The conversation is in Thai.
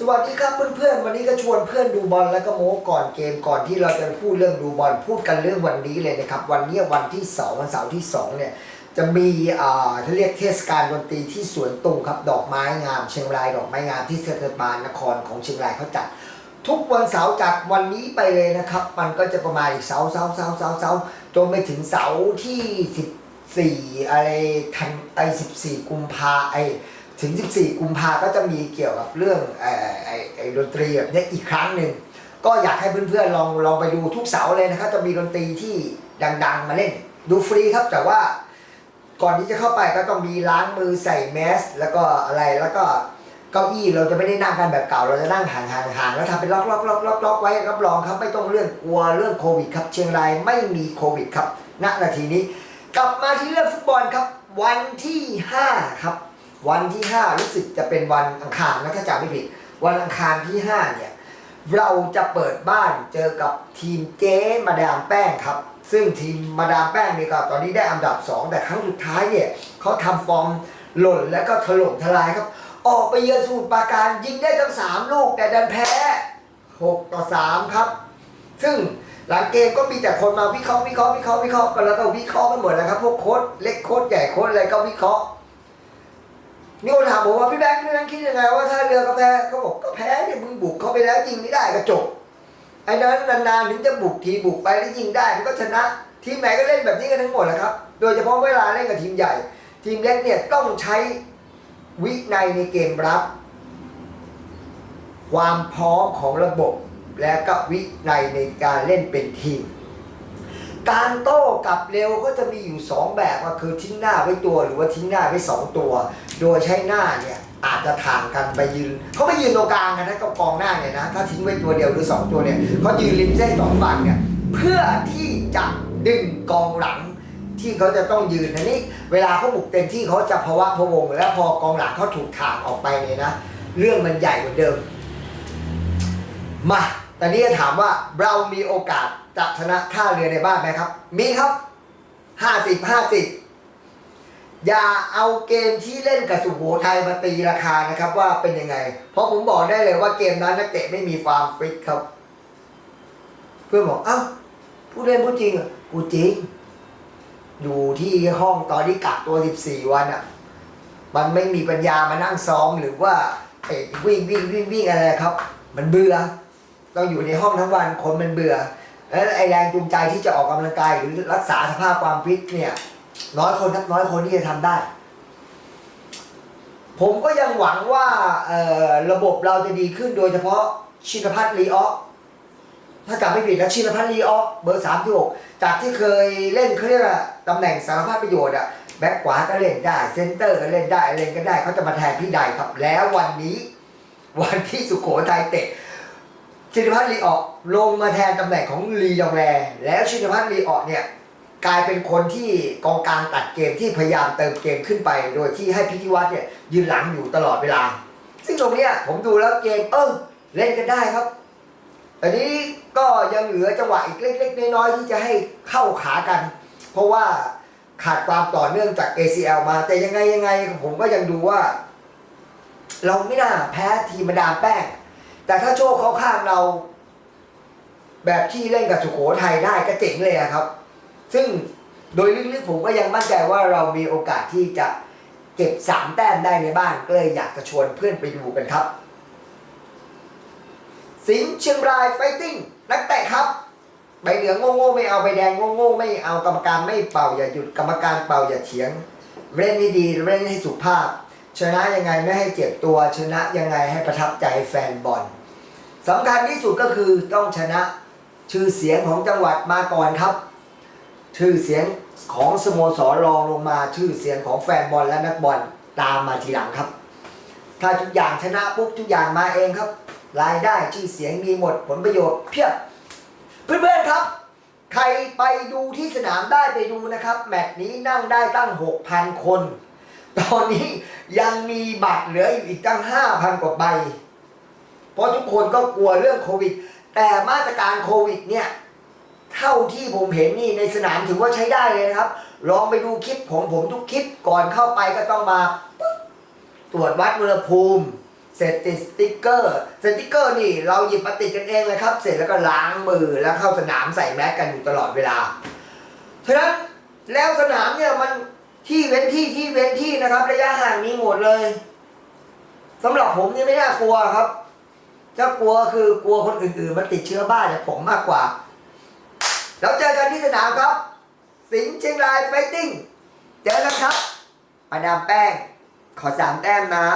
สวัสดีครับเพื่อนๆ วันนี้ก็ชวนเพื่อนดูบอลแล้วก็โม้ก่อนเกมก่อนที่เราจะพูดเรื่องดูบอลพูดกันเรื่องวันนี้เลยนะครับ วันนี้วันที่สองวันเสาร์ที่สองเนี่ยจะมีอ่าเขาเรียกเทศกาลดนตรีที่สวนตุงครับดอกไม้งามเชียงรายดอกไม้งามที่เทศบาลนครของเชียงรายเขาจัดทุกวันเสาร์จากวันนี้ไปเลยนะครับ มันก็จะประมาณอีกเสาร์เสาร์เสาร์เสาร์เสาร์จนไปถึงเสาร์ที่สิบสี่อะไรทันไอสิบสี่กุมภาไอ ถึง 14 กุมภาก็จะมีเกี่ยวกับเรื่องไอไอไอดนตรีแบบนี้อีกครั้งหนึ่งก็อยากให้เพื่อนๆลองลองไปดูทุกเสาเลยนะครับจะมีดนตรีที่ดัง ๆ มาเล่น ดูฟรีครับแต่ว่าก่อนที่จะเข้าไปก็ต้องมีล้างมือใส่แมส แล้วก็อะไรแล้วก็เก้าอี้เราจะไม่ได้นั่งกันแบบเก่า เราจะนั่งห่างๆๆแล้วทำเป็นล็อกล็อกล็อกล็อกล็อกไว้รับรองครับไม่ต้องเรื่องกลัวเรื่องโควิดครับเชียงรายไม่มีโควิดครับณนาทีนี้ กลับมาที่เรื่องฟุตบอลครับ วันที่ 5 ครับ วันที่ 5 รู้สึกจะเป็นวันอังคารนะถ้าจำไม่ผิด วันอังคารที่ 5 เนี่ย เราจะเปิดบ้านเจอกับทีมเจ๊มาดามแป้งครับ ซึ่งทีมมาดามแป้งนี่ก็ตอนนี้ได้อันดับ 2 แต่ครั้งสุดท้ายเนี่ยเขาทำฟอร์มหล่นแล้วก็ถล่มทลายครับ ออกไปเยือนสมุทรปราการยิงได้ทั้ง 3 ลูกแต่ดันแพ้ 6 ต่อ 3 ครับ ซึ่งหลังเกมก็มีแต่คนมาวิเคราะห์วิเคราะห์วิเคราะห์วิเคราะห์กันแล้วก็วิเคราะห์กันหมดแล้วครับพวกโค้ชเล็กโค้ชใหญ่โค้ชอะไรก็วิเคราะห์ นี่คนถามผมว่าพี่แบงค์พี่แบงค์คิดยังไงว่าถ้าเรือก็แพ้เขาบอกก็แพ้เนี่ยมึงบุกเข้าไปแล้วยิงไม่ได้ก็จบไอ้นั้นนานๆถึงจะบุกทีบุกไปแล้วยิงได้มันก็ชนะ ทีมไหนก็เล่นแบบนี้กันทั้งหมดแหละครับ โดยเฉพาะเวลาเล่นกับทีมใหญ่ ทีมเล็กเนี่ยต้องใช้วินัยในเกมรับ ความพร้อมของระบบ และก็วินัยในการเล่นเป็นทีม การโต้กลับเร็วก็จะมีอยู่ 2 แบบก็คือทิ้งหน้าไว้ตัวหรือว่าทิ้งหน้าไว้2ตัว โดยใช้หน้าเนี่ยอาจจะถ่างกันไปยืนเขาไปยืนตรงกลางกันนะกับกองหน้าเนี่ยนะถ้าทิ้งไว้ตัวเดียวหรือ2ตัวเนี่ยเขายืนริมเส้นสองฝั่งเนี่ยเพื่อที่จะดึงกองหลังที่เขาจะต้องยืนอันนี้เวลาเขาบุกเต็มที่เขาจะภาวะพะวง แล้วพอกองหลังเขาถูกถ่างออกไปเนี่ยนะเรื่องมันใหญ่กว่าเดิม มาตอนนี้จะถามว่าเรามีโอกาสจะชนะท่าเรือในบ้านไหมครับ มีครับห้าสิบห้าสิบ อย่าเอาเกมที่เล่นกับสุโขทัยมาตีราคานะครับว่าเป็นยังไง เพราะผมบอกได้เลยว่าเกมนั้นนักเตะไม่มีความฟิตครับ เพื่อนบอกเอ้าผู้เล่นพูดจริงเหรอพูจริง อยู่ที่ห้องตอนที่กักตัว 14 วันอะ มันไม่มีปัญญามานั่งซ้อมหรือว่าไอ้วิ่งวิ่งวิ่งวิ่งอะไรครับ มันเบื่อต้องอยู่ในห้องทั้งวันคนมันเบื่อแล้วไอแรงจูงใจที่จะออกกำลังกายหรือรักษาสภาพความฟิตเนี่ย น้อยคนนักน้อยคนที่จะทำได้ ผมก็ยังหวังว่าระบบเราจะดีขึ้นโดยเฉพาะชินพัฒน์ลีออถ้าจำไม่ผิดนะชินพัฒน์ลีออเบอร์สามที่หกจากที่เคยเล่นเขาเรียกตำแหน่งสารพัดประโยชน์อะแบ็คขวาก็เล่นได้ เซนเตอร์ก็เล่นได้อะไรก็ได้เขาจะมาแทนพี่ใดครับแล้ววันนี้ วันที่สุโขทัยเตะชินพัฒน์ลีออกลงมาแทนตำแหน่งของลียองแรแล้วชินพัฒน์ลีออกเนี่ย กลายเป็นคนที่กองกลางตัดเกมที่พยายามเติมเกมขึ้นไป โดยที่ให้พิธีวัฒน์เนี่ยยืนหลังอยู่ตลอดเวลา ซึ่งตรงเนี้ยผมดูแล้วเกมเออเล่นกันได้ครับแต่นี้ก็ยังเหลือจังหวะอีกเล็ก ๆ น้อยๆที่จะให้เข้าขากัน เพราะว่าขาดความต่อเนื่องจาก ACL มา แต่ยังไงยังไงผมก็ยังดูว่า เราไม่น่าแพ้ทีมดามแป้ง แต่ถ้าโชคเขาข้างเรา แบบที่เล่นกับสุโขทัยได้ก็เจ๋งเลยครับ ซึ่งโดยลึกๆผมก็ยังมั่นใจว่าเรามีโอกาสที่จะเก็บสามแต้มได้ในบ้านก็เลยอยากจะชวนเพื่อนไปดูกันครับ สิงห์เชียงรายไฟติ้งนักเตะครับใบเหลืองโง่ๆไม่เอาใบแดงโง่ๆไม่เอากรรมการไม่เป่าอย่าหยุดกรรมการเป่าอย่าเถียง เล่นให้ดีเล่นให้สุภาพ ชนะยังไงไม่ให้เจ็บตัว ชนะยังไงให้ประทับใจแฟนบอลสำคัญที่สุดก็คือต้องชนะชื่อเสียงของจังหวัดมาก่อนครับ ชื่อเสียงของสโมสรรองลงมาชื่อเสียงของแฟนบอลและนักบอลตามมาทีหลังครับ ถ้าทุกอย่างชนะปุ๊บทุกอย่างมาเองครับ รายได้ชื่อเสียงมีหมดผลประโยชน์เพียบ เพื่อนๆครับ ใครไปดูที่สนามได้ไปดูนะครับ แมตช์นี้นั่งได้ตั้ง 6,000 คน ตอนนี้ยังมีบัตรเหลืออยู่อีกตั้ง 5,000 กว่าใบ เพราะทุกคนก็กลัวเรื่องโควิด แต่มาตรการโควิดเนี่ย เท่าที่ผมเห็นนี่ในสนามถือว่าใช้ได้เลยนะครับ ลองไปดูคลิปของผมทุกคลิปก่อนเข้าไปก็ต้องมาตรวจวัดอุณหภูมิ เสร็จติดสติ๊กเกอร์สติ๊กเกอร์นี่เราหยิบมาติดกันเองเลยครับ เสร็จแล้วก็ล้างมือแล้วเข้าสนามใส่แมสกันอยู่ตลอดเวลาฉะนั้นแล้วสนามเนี่ยมันที่เว้นที่ที่เว้นที่นะครับ ระยะห่างมีหมดเลยสำหรับผมนี่ไม่น่ากลัวครับจะกลัวคือกลัวคนอื่นๆมันติดเชื้อบ้าจากผมมากกว่า แล้วเจอกันที่สนามครับ สิงห์เชียงรายไฟติ้ง เจอกันครับ มาดามแป้ง ขอสามแต้มนะ